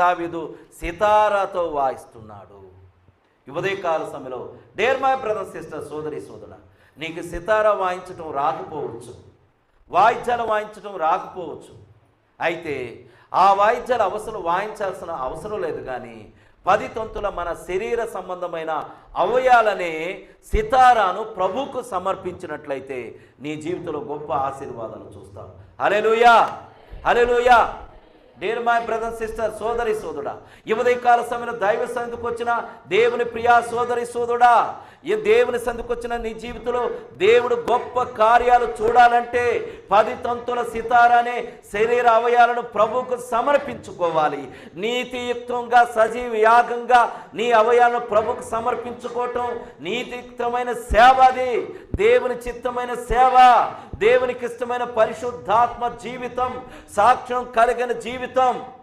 దావీదు సితారాతో వాయిస్తున్నాడు. ఉదయకాల సమయంలో డేర్ మై బ్రదర్ సిస్టర్ సోదరి సోదర నీకు సితారా వాయించటం రాకపోవచ్చు. వాయిద్యాలు వాయించటం రాకపోవచ్చు. అయితే ఆ వాయిద్యాలు అవసరం వాయించాల్సిన అవసరం లేదు కానీ పది తంతుల మన శరీర సంబంధమైన అవయాలనే సితారాను ప్రభుకు సమర్పించినట్లయితే నీ జీవితంలో గొప్ప ఆశీర్వాదాలు చూస్తావు హలెలుయా హలెలుయా నేను మై బ్రదర్ సిస్టర్ సోదరి సోదరుడా. యువదయ సమయంలో దైవ సందుకు వచ్చిన దేవుని ప్రియా సోదరి సోదరుడా. ఈ దేవుని సందుకు వచ్చిన నీ జీవితంలో దేవుడు గొప్ప కార్యాలు చూడాలంటే పది తంతుల సితారానే శరీర అవయాలను ప్రభువుకు సమర్పించుకోవాలి. నీతియుక్తంగా సజీవ యాగంగా నీ అవయాలను ప్రభుకు సమర్పించుకోవటం నీతియుక్తమైన సేవ అది. దేవుని చిత్తమైన సేవ దేవునికి ఇష్టమైన పరిశుద్ధాత్మ జీవితం సాక్ష్యం కలిగిన జీవితం प्रीतम